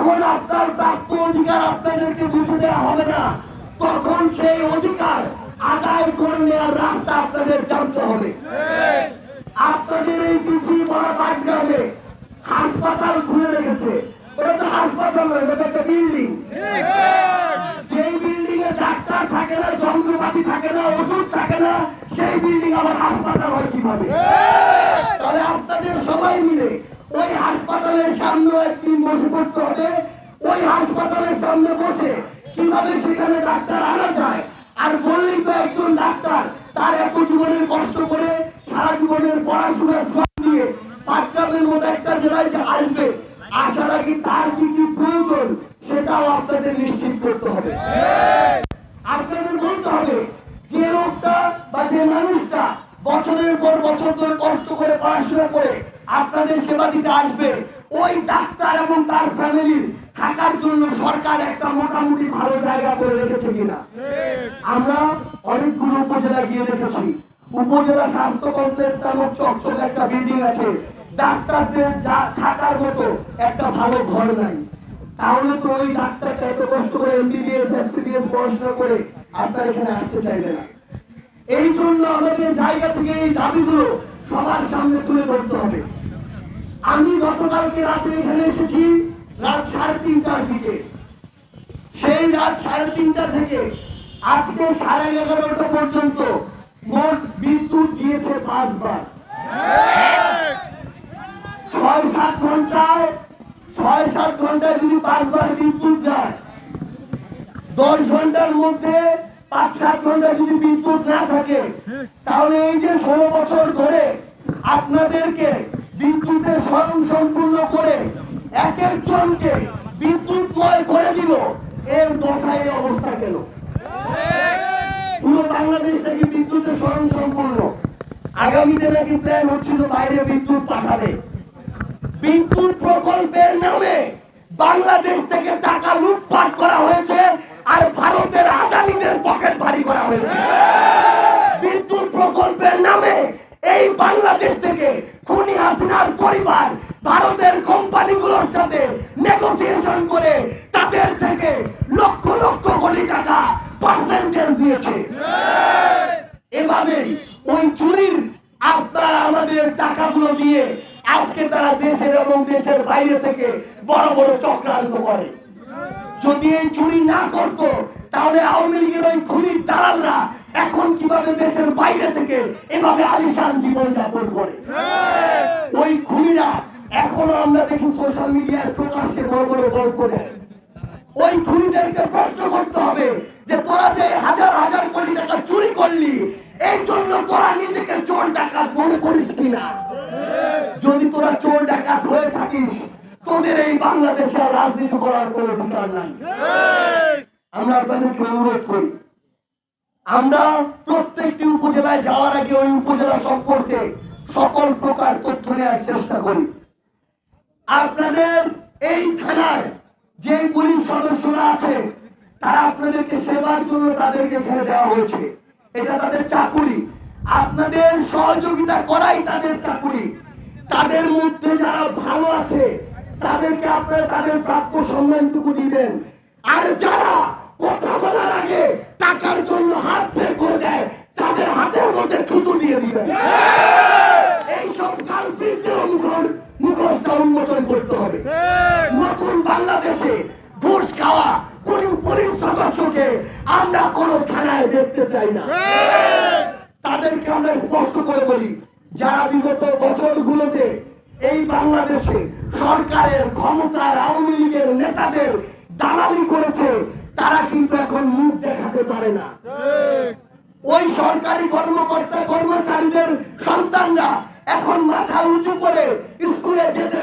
যখন আপনার প্রাপ্য অধিকার আপনাদেরকে বুঝে দেওয়া হবে না। তখন সেই অধিকার আদায় করে নেওয়ার রাস্তা আপনাদের জানতে হবে। আপনাদের এই পিছিয়ে পড়া পাটগ্রামে হাসপাতাল খুলে রেখেছে। ওটা তো হাসপাতাল ডাক্তার থাকে না, যন্ত্রপাতি থাকে না, ওষুধ থাকে না, সেই হাসপাতাল হয় কীভাবে? তাহলে আপনাদের সবাই মিলে ওই হাসপাতালের সামনে বসে পড়তে হবে। ওই হাসপাতালের সামনে বসে কীভাবে সেখানে ডাক্তার আনা যায়? আর বললেই তো একজন ডাক্তার, তার এত জীবনের কষ্ট করে সারা জীবনের পড়াশোনার শ্রম দিয়ে পাটগ্রামের মতো একটা জেলায় যে আসবে আসার আগে তার কি কি প্রয়োজন সেটাও আপনাদের নিশ্চিত করতে হবে। আপনাদের বলতে হবে, যে লোকটা বা যে মানুষটা বছরের পর বছর ধরে কষ্ট করে পড়াশোনা করে আপনাদের সেবা দিতে আসবে ওই ডাক্তার এবং তার ফ্যামিলির থাকার জন্য সরকার একটা মোটামুটি ভালো জায়গা করে রেখেছে কিনা? আমরা অনেকগুলো উপজেলা গিয়ে দেখেছি। উপজেলা স্বাস্থ্য কমপ্লেক্স নামক চকচক একটা বিল্ডিং আছে। ডাক্তারদের যা থাকার মতো একটা ভালো ঘর নাই। তাহলে তো ওই ডাক্তারটা এত কষ্ট করে এমবিবিএস এসপিবিএস পড়াশোনা করে আপনার এখানে আসতে চাইবে না। এই জন্য আমাদের জায়গা থেকে এই দাবিগুলো সবার সামনে তুলে ধরতে হবে। আমি গতকালকে রাতে এখানে এসেছি, রাত সাড়ে তিনটার দিকে। সেই রাত সাড়ে তিনটা থেকে আজকে সাড়ে এগারোটা পর্যন্ত মোট বিদ্যুৎ দিয়েছে পাঁচবার। ছয় সাত ঘন্টায়, ছয় সাত ঘন্টায় যদি পাঁচবার বিদ্যুৎ যায়, দশ ঘণ্টার মধ্যে পাঁচ সাত ঘণ্টা যদি বিদ্যুৎ না থাকে, তাহলে এই যে ষোলো বছর ধরে আপনাদেরকে বিদ্যুতের স্বয়ং সম্পূর্ণ করে এক একজনকে বিদ্যুৎ ক্রয় করে দিল, এর দশায় অবস্থা কেন পুরো বাংলাদেশ নাকি বিদ্যুতের স্বয়ং সম্পূর্ণ। আগামীতে নাকি প্ল্যান হচ্ছিল বাইরে বিদ্যুৎ পাঠাবে। বিদ্যুৎ প্রকল্পের নামে বাংলাদেশ থেকে টাকা লুটপাট করা হয়েছে আর ভারতের আদানিদের পকেট ভারী করা হয়েছে। বিদ্যুৎ প্রকল্পের নামে এই বাংলাদেশ থেকে হাসিনার পরিবার ভারতের কোম্পানিগুলোর সাথে নেগোসিয়েশন করে তাদের থেকে লক্ষ লক্ষ কোটি টাকা পার্সেন্টেজ দিয়েছে। এভাবেই ওই চুরির আপনার আমাদের টাকাগুলো দিয়ে আজকে তারা দেশের এবং দেশের বাইরে থেকে বড় বড় চক্রান্ত করে। যদি এই চুরি না করত, তাহলে আওয়ামী লীগের ওই খুনির দালালরা এখন কীভাবে দেশের বাইরে থেকে এভাবে আলিশান জীবন যাপন করে? ওই খুনিরা এখনও আমরা দেখি সোশ্যাল মিডিয়ায় প্রকাশ্যে বড় বড় গল্প ওই খুনিদেরকে প্রশ্ন করতে হবে যে তোরা যে হাজার হাজার কোটি টাকা চুরি করলি, এই জন্য তোরা নিজেকে চোর ডাকাত মনে করিস কিনা? যদি তোরা চোর ডাকাত হয়ে থাকিস, তোদের এই বাংলাদেশে রাজনীতি করার কোনো অধিকার নাই। আমরা আপনাদেরকে অনুরোধ করি, আমরা প্রত্যেকটি উপজেলায় যাওয়ার আগে ওই উপজেলা সম্পর্কে সকল প্রকার তথ্য নেওয়ার চেষ্টা করি। আপনাদের এই থানায় যে পুলিশ সদস্যরা আছে, তারা আপনাদেরকে সেবার জন্য তাদেরকে এখানে দেওয়া হয়েছে। এটা তাদের চাকুরি। আপনাদের সহযোগিতা করাই তাদের চাকুরি। তাদের মধ্যে যারা ভালো আছে, তাদেরকে আপনারা তাদের প্রাপ্য সম্মানটুকু দিবেন। আর যারা কথা বলার আগে টাকার জন্য হাত বের করে দেয়, তাদের হাতের মধ্যে থুতু দিয়ে দিবেন। আমরা কোনো থানায় দেখতে চাই না। তাদেরকে আমরা স্পষ্ট করে বলি, যারা বিগত বছরগুলোতে এই বাংলাদেশে সরকারের ক্ষমতার আওয়ামী লীগের নেতাদের দালালি করেছে, তারা কিন্তু এখন মুখ দেখাতে পারে না। ওই সরকারি কর্মকর্তা কর্মচারীদের সন্তানরা এখন মাথা উঁচু করে স্কুলে যেতে